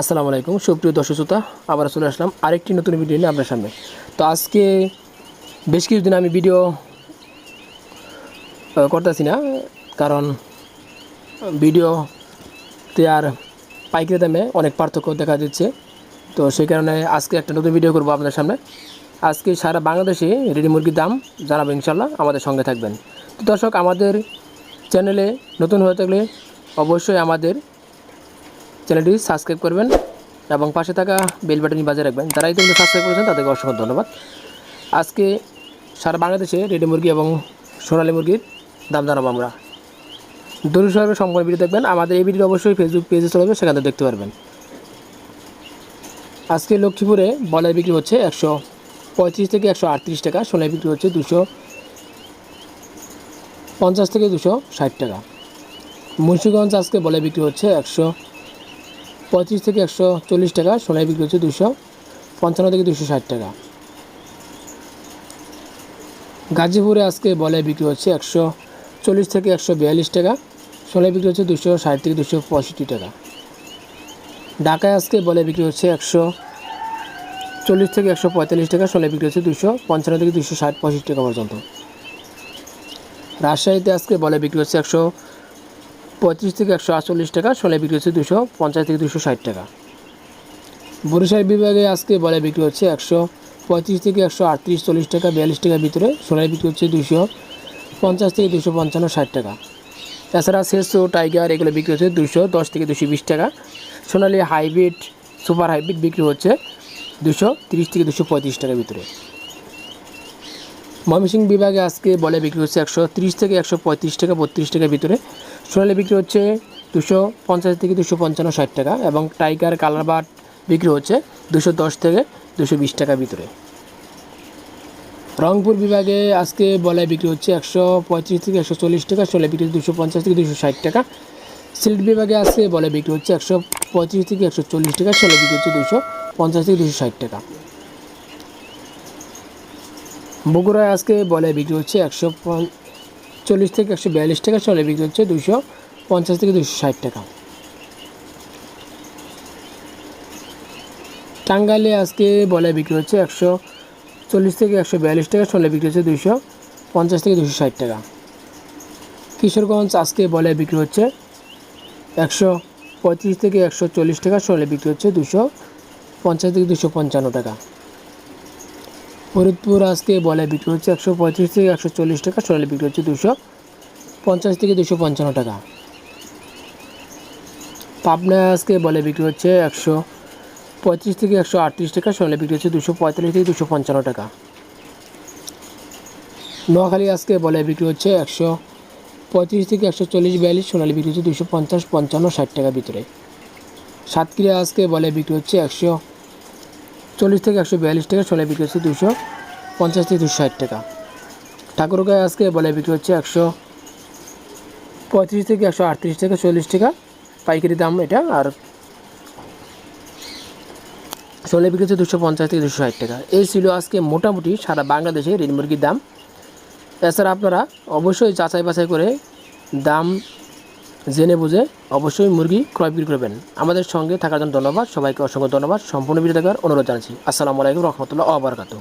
আসসালামু আলাইকুম, সুপ্রিয় দর্শক শ্রোতা আবার চলে আসলাম আরেকটি নতুন ভিডিও নিয়ে আপনার সামনে। তো আজকে বেশ কিছুদিন আমি ভিডিও করতেছি না, কারণ ভিডিওতে আর পাইকারি দামে অনেক পার্থক্য দেখা দিচ্ছে। তো সেই কারণে আজকে একটা নতুন ভিডিও করব আপনার সামনে। আজকে সারা বাংলাদেশে রেডি মুরগির দাম জানাব ইনশাল্লাহ আমাদের সঙ্গে থাকবেন। তো দর্শক, আমাদের চ্যানেলে নতুন হয়ে থাকলে অবশ্যই আমাদের চ্যানেলটি সাবস্ক্রাইব করবেন এবং পাশে থাকা বেল বাটনটি বাজিয়ে রাখবেন। যারা ইতিমধ্যে সাবস্ক্রাইব করেছেন, তাদেরকে অসংখ্য ধন্যবাদ। আজকে সারা বাংলাদেশে রেডি মুরগি এবং সোনালী মুরগির দাম জানাব আমরা। দরুদ সাহেবের সম্পূর্ণ ভিডিও দেখবেন। আমাদের এই ভিডিও অবশ্যই ফেসবুক পেজে চলবে সেখানে দেখতে পারবেন। আজকে লক্ষ্মীপুরে বলার বিক্রি হচ্ছে একশো পঁয়ত্রিশ থেকে একশো আটত্রিশ টাকা সোনায় বিক্রি হচ্ছে দুশো পঞ্চাশ থেকে দুশো ষাট টাকা। মুন্সিগঞ্জ আজকে বলে বিক্রি হচ্ছে একশো পঁয়ত্রিশ থেকে একশো চল্লিশ টাকা সোনায় বিক্রি হচ্ছে দুশো পঞ্চান্ন থেকে দুশো ষাট টাকা। গাজীপুরে আজকে বলে বিক্রি হচ্ছে একশো চল্লিশ থেকে একশো বিয়াল্লিশ টাকা সোনায় বিক্রি হচ্ছে দুশো ষাট থেকে দুশো পঁয়ষট্টি টাকা। ঢাকায় আজকে বলে বিক্রি হচ্ছে একশো চল্লিশ থেকে একশো পঁয়তাল্লিশ টাকা সোনায় বিক্রি হচ্ছে দুশো পঞ্চান্ন থেকে দুশো ষাট পঁয়ষট্টি টাকা পর্যন্ত। রাজশাহীতে আজকে বলে বিক্রি হচ্ছে একশো পঁয়ত্রিশ থেকে একশো আটচল্লিশ টাকা সোনায় বিক্রি হচ্ছে দুশো পঞ্চাশ থেকে দুশো ষাট টাকা। বরিশাল বিভাগে আজকে বলে বিক্রি হচ্ছে একশো পঁয়ত্রিশ থেকে একশো আটত্রিশ, চল্লিশ টাকা, বিয়াল্লিশ টাকার ভিতরে সোনায় বিক্রি হচ্ছে দুশো পঞ্চাশ থেকে দুশো পঞ্চান্ন, ষাট টাকা। তাছাড়া শেষো টাইগার, এগুলো বিক্রি হচ্ছে দুশো দশ থেকে দুশো বিশ টাকা। সোনালি হাইব্রিড, সুপার হাইব্রিড বিক্রি হচ্ছে দুশো তিরিশ থেকে দুশো পঁয়ত্রিশ টাকার ভিতরে। ময়মনসিংহ বিভাগে আজকে বলে বিক্রি হচ্ছে একশো থেকে একশো পঁয়ত্রিশ টাকা বত্রিশ টাকার ভিতরে। সোনালি বিক্রি হচ্ছে দুশো পঞ্চাশ থেকে দুশো পঞ্চান্ন ষাট টাকা এবং টাইগার কালার বাট বিক্রি হচ্ছে দুশো দশ থেকে দুশো বিশ টাকার ভিতরে। রংপুর বিভাগে আজকে বলে বিক্রি হচ্ছে একশো পঁয়ত্রিশ থেকে একশো চল্লিশ টাকা সোলে বিক্রি হচ্ছে দুশো পঞ্চাশ থেকে দুশো ষাট টাকা। সিলেট বিভাগে আজকে বলে বিক্রি হচ্ছে একশো পঁয়ত্রিশ থেকে একশো চল্লিশ টাকা সোলে বিক্রি হচ্ছে দুশো পঞ্চাশ থেকে দুশো ষাট টাকা। বগুড়ায় আজকে বলে বিক্রি হচ্ছে একশো চল্লিশ থেকে একশো বিয়াল্লিশ টাকা, চলে বিক্রি হচ্ছে দুশো পঞ্চাশ থেকে দুশো ষাট টাকা। টাঙ্গাইলে আজকে বলে বিক্রি হচ্ছে একশো চল্লিশ থেকে একশো বিয়াল্লিশ টাকা, চলে বিক্রি হচ্ছে দুশো পঞ্চাশ থেকে দুশো ষাট টাকা। কিশোরগঞ্জ আজকে বলে বিক্রি হচ্ছে একশো পঁয়ত্রিশ থেকে একশো চল্লিশ টাকা, চলে বিক্রি হচ্ছে দুশো পঞ্চাশ থেকে দুশো পঞ্চান্ন টাকা। ফরিদপুর আজকে বলে বিক্রি হচ্ছে একশো পঁয়ত্রিশ থেকে একশো চল্লিশ টাকা, সোনালি বিক্রি হচ্ছে দুশো পঞ্চাশ থেকে দুশো পঞ্চান্ন টাকা। পাবনায় আজকে বলে বিক্রি হচ্ছে একশো পঁয়ত্রিশ থেকে একশো আটত্রিশ টাকা, সোনালি বিক্রি হচ্ছে দুশো পঁয়তাল্লিশ থেকে দুশো পঞ্চান্ন টাকা। নোয়াখালী আজকে বলে বিক্রি হচ্ছে একশো পঁয়ত্রিশ থেকে একশো চল্লিশ বিয়াল্লিশ, সোনালি বিক্রি হচ্ছে দুশো পঞ্চাশ, পঞ্চান্ন, ষাট টাকার ভিতরে। সাতক্ষীরা আজকে বলে বিক্রি হচ্ছে একশো চল্লিশ থেকে একশো বিয়াল্লিশ টাকা সোনায় বিক্রি হচ্ছে দুশো পঞ্চাশ থেকে দুশো ষাট টাকা। ঠাকুরগাঁয় আজকে বলে বিক্রি হচ্ছে একশো পঁয়ত্রিশ থেকে একশো আটত্রিশ টাকা, চল্লিশ টাকা। পাইকারি দাম এটা আর সোনায় বিক্রি হচ্ছে দুশো পঞ্চাশ থেকে দুশো ষাট টাকা। এই ছিল আজকে মোটামুটি সারা বাংলাদেশে রেড মুরগির দাম। এছাড়া আপনারা অবশ্যই যাচাই বাছাই করে দাম জেনে বুঝে অবশ্যই মুরগি ক্রয় বিক্রি করবেন। আমাদের সঙ্গে থাকার জন্য ধন্যবাদ। সবাইকে অসংখ্য ধন্যবাদ। সম্পূর্ণ ভিডিও দেখার অনুরোধ জানাচ্ছি। আসসালামু আলাইকুম রহমতুল্লাহ আবরকাত